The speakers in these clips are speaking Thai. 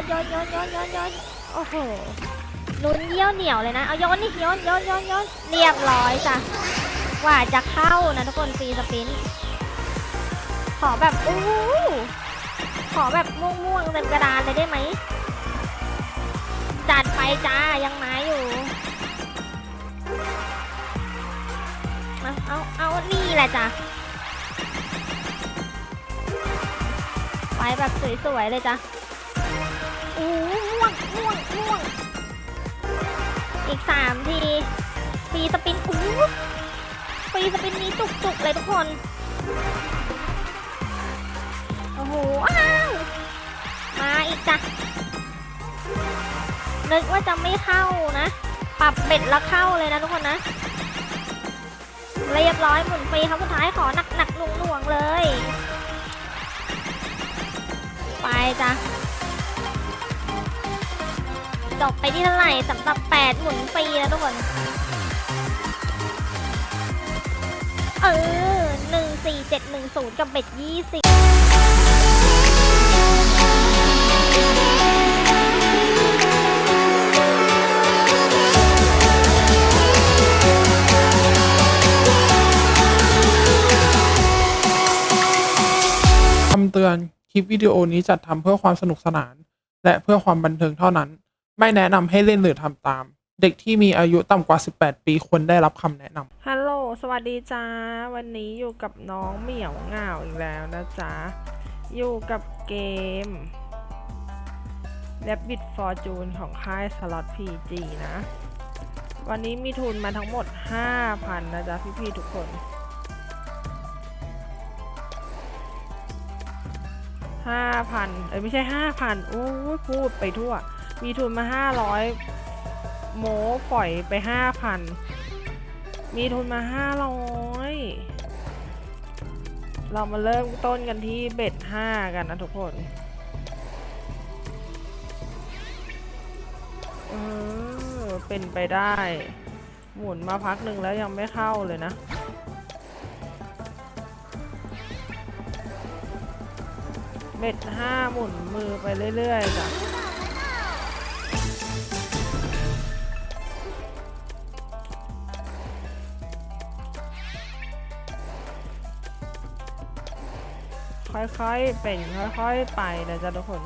นโยนโยนโยนโยนโยนโอ้โหลุ้นเยี่ยวเหนียวเลยนะ เอาโยนนี่โยนโยนโยนโยนเรียบร้อยจ้ะกว่าจะเข้านะทุกคนฟรีสปิน ขอแบบอู้หูขอแบบม่วงๆเต็มกระดานเลยได้ไหม จัดไปจ้ายังมาอยู่ เอาเอาเอานี่แหละจ้ะไปแบบสวยๆเลยจ้ะ อู้ม่วงม่วงม่วงอีกสามทีฟรีสปินอู้ฟรีสปินนี้จุกๆเลยทุกคน โอ้โหอ้าวมาอีกจ้ะนึกว่าจะไม่เข้านะ ปรับเบ็ดแล้วเข้าเลยนะทุกคนนะ เรียบร้อยหมุนฟรีครับสุดท้ายขอ ที่เท่าไหร่สำหรับ8หมุนฟรีนะทุกคน เออ14710กับเบ็ด20คำเตือน คลิปวิดีโอนี้จัดทำเพื่อความสนุกสนาน และเพื่อความบันเทิงเท่านั้น ไม่แนะนำให้เล่นหรือทำตาม เด็กที่มีอายุต่ำกว่า 18 ปีควรได้รับคำแนะนำฮัลโหล สวัสดีจ้า วันนี้อยู่กับน้องเหมียวเหงาอีกแล้วนะจ๊ะ อยู่กับเกม Rabbit Fortune ของค่าย Slot PG นะ วันนี้มีทุนมาทั้งหมด 5,000 นะจ๊ะ พี่ๆทุกคน5,000เอ้ยไม่ใช่5,000โอ้พูดไปทั่ว มีทุนมา 500 โมปล่อยไป 5,000 มีทุนมาห้าร้อยเรามาเริ่มต้นกันที่เบ็ดห้ากันนะทุกคนเออเป็นไปได้ หมุนมาพักหนึ่งแล้วยังไม่เข้าเลยนะเบ็ดห้าหมุนมือไปเรื่อยๆจ้ะ ค่อยๆ เป็นค่อยๆ ไปนะจ๊ะทุกคน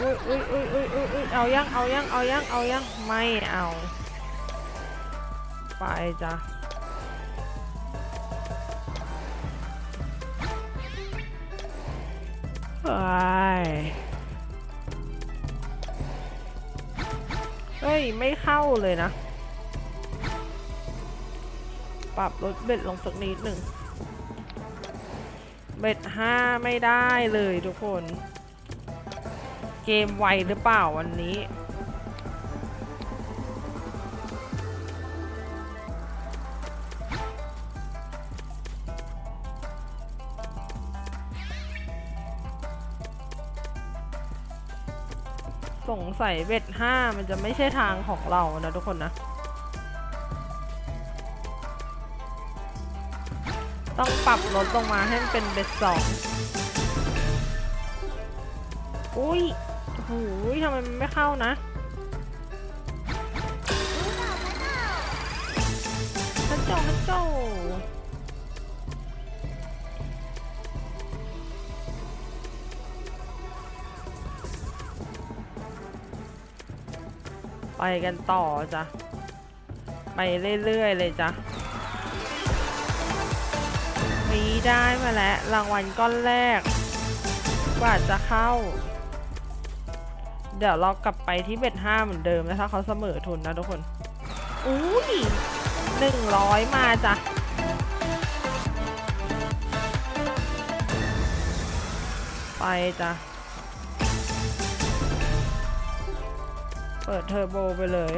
อุ้ยอุ้ยอุ้ยอุ้ยอุ้ยอุ้ยเอายังเอายังเอายังเอายังไม่เอา ไปจ้ะไปเฮ้ย ไม่เข้าเลยนะ ปรับลดเบ็ดลงสักนิดหนึ่ง เบ็ดห้าไม่ได้เลยทุกคน เกมไวหรือเปล่าวันนี้สงสัยเบ็ดห้ามันจะไม่ใช่ทางของเรานะทุกคนนะ ต้องปรับลดลงมาให้มันเป็นเบ็ดสองอุ้ยโอ้ยทำไมมันไม่เข้านะ ฮัจโจฮัจโจไปกันต่อจ้ะ ไปเรื่อยๆเลยจ้ะ มีได้มาแล้วรางวัลก้อนแรกกว่าจะเข้า เดี๋ยวเรากลับไปที่เบ็ดห้าเหมือนเดิมนะถ้าเขาเสมอทุนนะทุกคน อุ้ยหนึ่งร้อยมาจ้ะไปจ้ะ เปิดเทอร์โบไปเลย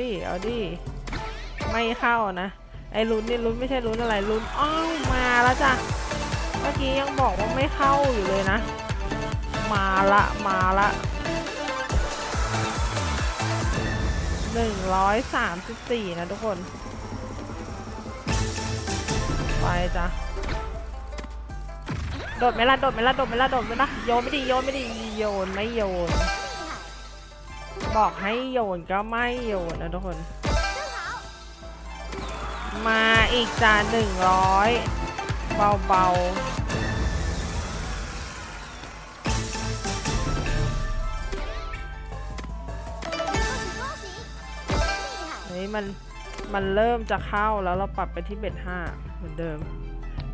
ดิ เอาดิ ไม่เข้านะ ไอ้ลุ้นนี่ลุ้นไม่ใช่ลุ้นอะไรลุ้นอ้าวมาแล้วจ้ะ เมื่อกี้ยังบอกว่าไม่เข้าอยู่เลยนะ มาละมาละหนึ่งร้อยสามสิบสี่นะทุกคน ไปจ้ะโดดไหมล่ะโดดไหมล่ะโดดไหมล่ะโดดไหมล่ะโยนไม่ดีโยนไม่ดีโยนไม่โยน บอกให้โยนก็ไม่โยนนะทุกคน มาอีกจานหนึ่งร้อยเบาๆนี่มันมันเริ่มจะเข้าแล้วเราปรับไปที่เบ็ดห้าเหมือนเดิม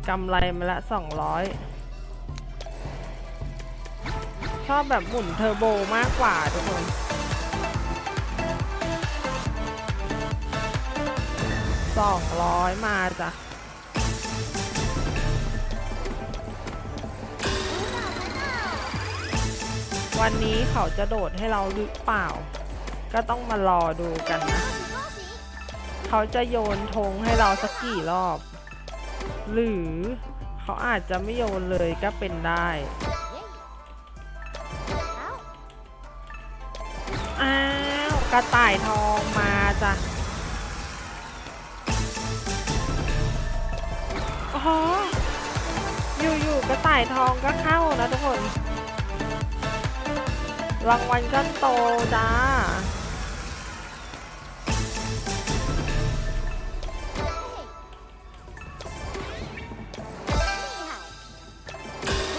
กำไรมาละสองร้อยชอบแบบหมุนเทอร์โบมากกว่าทุกคน สองร้อยมาจ้ะวันนี้เขาจะโดดให้เราหรือเปล่า ก็ต้องมารอดูกันนะ เขาจะโยนธงให้เราสักกี่รอบ หรือเขาอาจจะไม่โยนเลยก็เป็นได้อ้าวกระต่ายทองมาจ้ะ กระต่ายทองก็เข้านะทุกคน รางวัลก็โตจ้า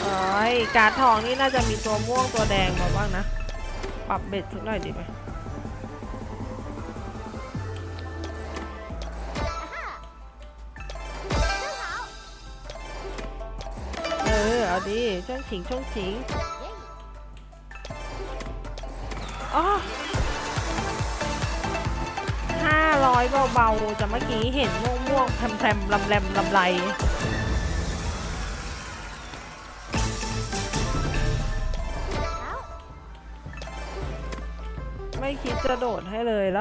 เอ้ย การทองนี่น่าจะมีตัวม่วงตัวแดงมาบ้างนะ ปรับเบ็ดสักหน่อยดีไหม เอาดิช่องฉิงช่องฉิงอ๋อห้าร้อยเบาๆจะเมื่อกี้เห็นม่วงม่วงๆแพรมๆลำแรมลำไรไม่คิดจะโดดให้เลยเห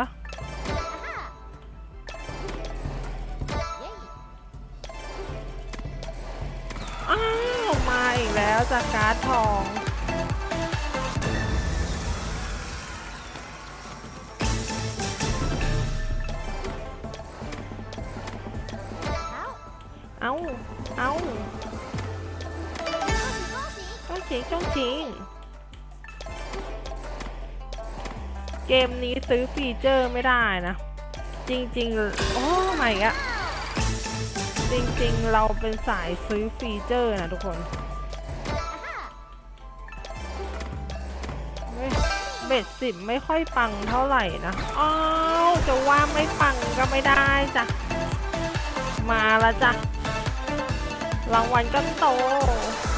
แล้วจากการ์ดทอง เอาเอาช่องชิงช่องชิงเกมนี้ซื้อฟีเจอร์ไม่ได้นะ จริงๆ โอ้ไม่อะจริงๆ เราเป็นสายซื้อฟีเจอร์นะทุกคน เบ็ดสิบไม่ค่อยปังเท่าไหร่นะอ้าวจะว่าไม่ปังก็ไม่ได้จ้ะ มาแล้วจ้ะ รางวัลก็โต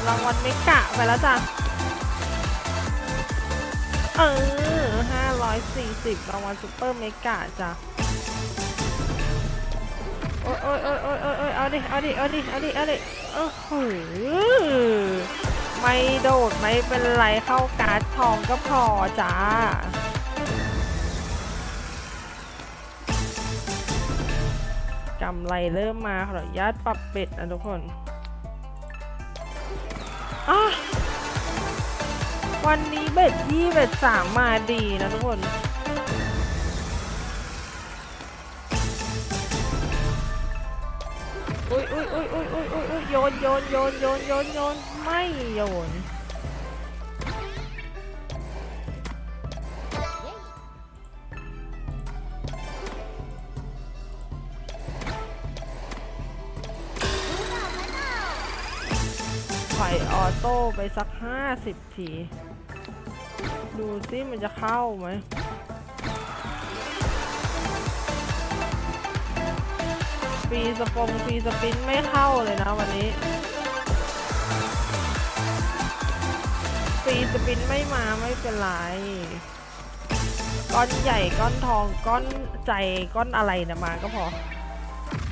รางวัลไม่กะไปแล้วจ้ะ เออห้าร้อยสี่สิบรางวัลซูเปอร์เมกะจ้ะ โอ้ยโอ้ยโอ้ยโอ้ยโอ้ยโอ้ยเอาดิ เอาดิ เอาดิ เอาดิ เอาดิ โอ้โห ไม่โดดไม่เป็นไรเข้าการ์ดทองก็พอจ้ากำไรเริ่มมาขออนุญาตปรับเป็ดนะทุกคนวันนี้เบ็ดยี่เบ็ดสามมาดีนะทุกคน อุ้ยอุ้ยอุ้ยอุ้ยอุ้ยอุ้ยอุ้ยโยนโยนโยนโยนโยนโยนไม่โยนปล่อออโต้ไปสักห้าสิบที ดูซิมันจะเข้าไหม ฟรีสปงฟรีสปินไม่เข้าเลยนะวันนี้ฟรีสปินไม่มาไม่เป็นไร ก้อนใหญ่ก้อนทองก้อนใจก้อนอะไรนะมาก็พอ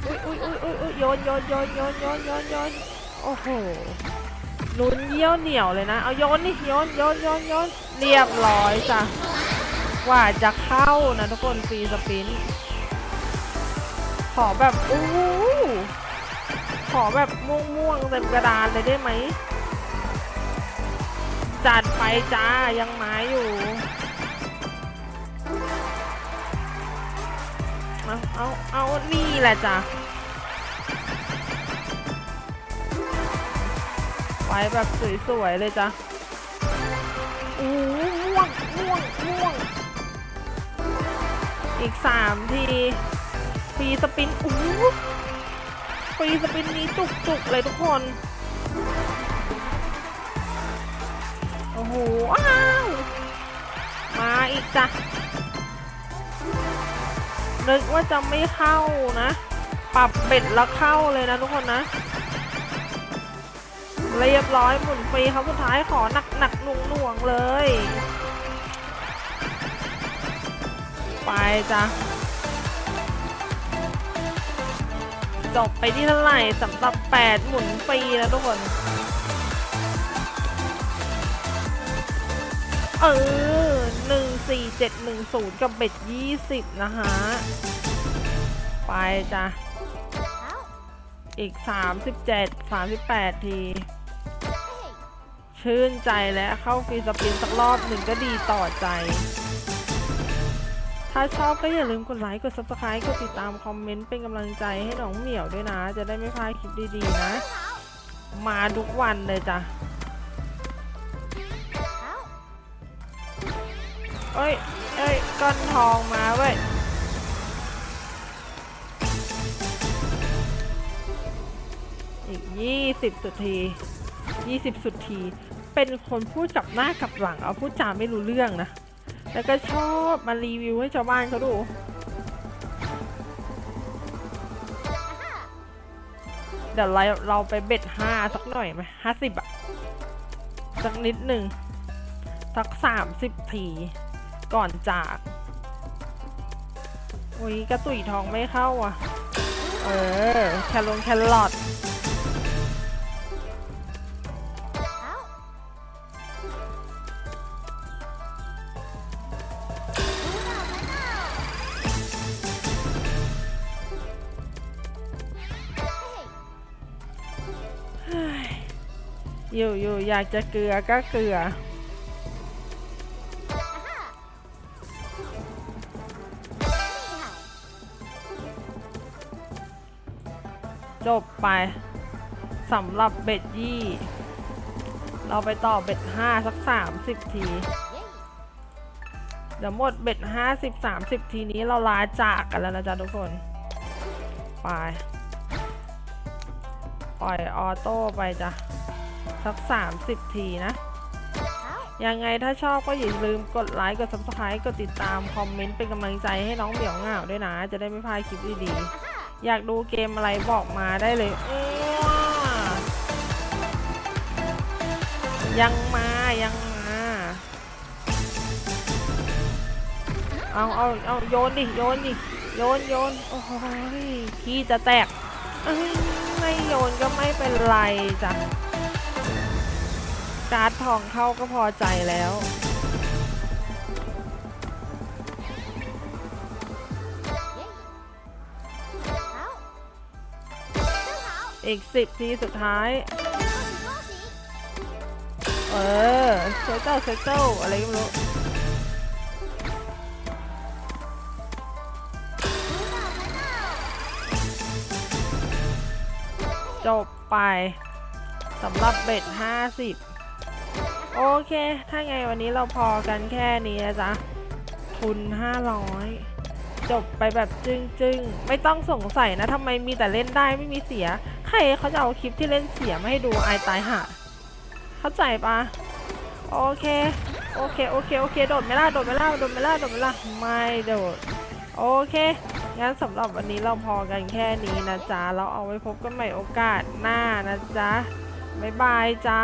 อุ้ยอุ้ยอุ้ยอุ้ยโยนโยนโยนโยนโยนโยนโยนโอ้โหลุ้นเยี่ยวเหนียวเลยนะ เอาโยนนี่โยนโยนโยนโยนเรียบร้อยจ้ะว่าจะเข้านะทุกคนฟรีสปิน ขอแบบอู้ขอแบบม่วงๆเต็มกระดานเลยได้ไหม จัดไปจ้ายังไม้อยู่นะเอาเอานี่แหละจ้ะไปแบบสวยๆเลยจ้ะโอ้ม่วงม่วงม่วงอีกสามที ฟรีสปินอู้ฟรีสปินนี้จุกๆเลยทุกคน โอ้โห อ้าว มาอีกจ้ะนึกว่าจะไม่เข้านะ ปรับเบ็ดแล้วเข้าเลยนะทุกคนนะ เรียบร้อยหมุนฟรีเขาสุดท้ายขอหนักหนักหน่วงหน่วงเลย ไปจ้ะ จบไปที่เท่าไหร่สำหรับ 8 หมุนฟรีนะทุกคน เออหนึ่งสี่เจ็ดหนึ่งศูนย์กับเบ็ดยี่สิบนะฮะ ไปจ้ะ อีกสามสิบเจ็ดสามสิบแปดที ชื่นใจและเข้าฟรีสปินสักรอบหนึ่งก็ดีต่อใจ ถ้าชอบก็อย่าลืมกดไลค์ กด subscribe กดติดตามคอมเมนต์เป็นกำลังใจให้น้องเหมียวด้วยนะ จะได้ไม่พลาดคลิปดีๆนะ มาทุกวันเลยจ้ะเอ้ยเอ้ยก้อนทองมาเว้ยอีกยี่สิบสุดทียี่สิบสุดที เป็นคนพูดกับหน้ากับหลัง เอาพูดจาไม่รู้เรื่องนะ แล้วก็ชอบมารีวิวให้ชาวบ้านเขาดู เดี๋ยวเราเราไปเบ็ดห้าสักหน่อยไหมห้าสิบอะสักนิดหนึ่งสักสามสิบทีก่อนจากอุ้ยกระตุยทองไม่เข้าอะ เออ แคลงแครอท อยู่อยู่อยากจะเกลือก็เกลือ จบไปสำหรับเบ็ดยี่ เราไปต่อเบ็ดห้าสักสามสิบที เดี๋ยวหมดเบ็ดห้าสิบสามสิบทีนี้เราลาจากกันแล้วนะจ๊ะทุกคน ไป ปล่อยออโต้ไปจ้ะ สักสามสิบทีนะ ยังไงถ้าชอบก็อย่าลืมกดไลค์ กด subscribe กดติดตาม คอมเมนต์เป็นกำลังใจให้น้องเหมียวเหงาด้วยนะ จะได้ไม่พลาดคลิปดีๆ อยากดูเกมอะไรบอกมาได้เลยอ้วยังมา ยังมา เอา เอา เอา โยนดิ โยนดิ โยน โยน โอ้โหขี้จะแตกเอ้ยไม่โยนก็ไม่เป็นไรจ้ะ การ์ดทองเข้าก็พอใจแล้ว อีกสิบทีสุดท้าย เออเซเจ้าเซเจ้าอะไรก็ไม่รู้จบไปสำหรับเบ็ด50 โอเค ถ้าไงวันนี้เราพอกันแค่นี้นะจ๊ะทุน500 จบไปแบบจึงๆไม่ต้องสงสัยนะทำไมมีแต่เล่นได้ไม่มีเสีย ใครเขาจะเอาคลิปที่เล่นเสียมาให้ดูไอตายห่าเข้าใจปะโอเค โอเค โอเค โอเค โดดไม่ล่ะโดดไม่ล่ะโดดไม่ล่ะโดดไม่ล่ะไม่โดด โอเค งั้นสำหรับวันนี้เราพอกันแค่นี้นะจ๊ะ เราเอาไว้พบกันใหม่โอกาสหน้านะจ๊ะ บ๊ายบายจ้า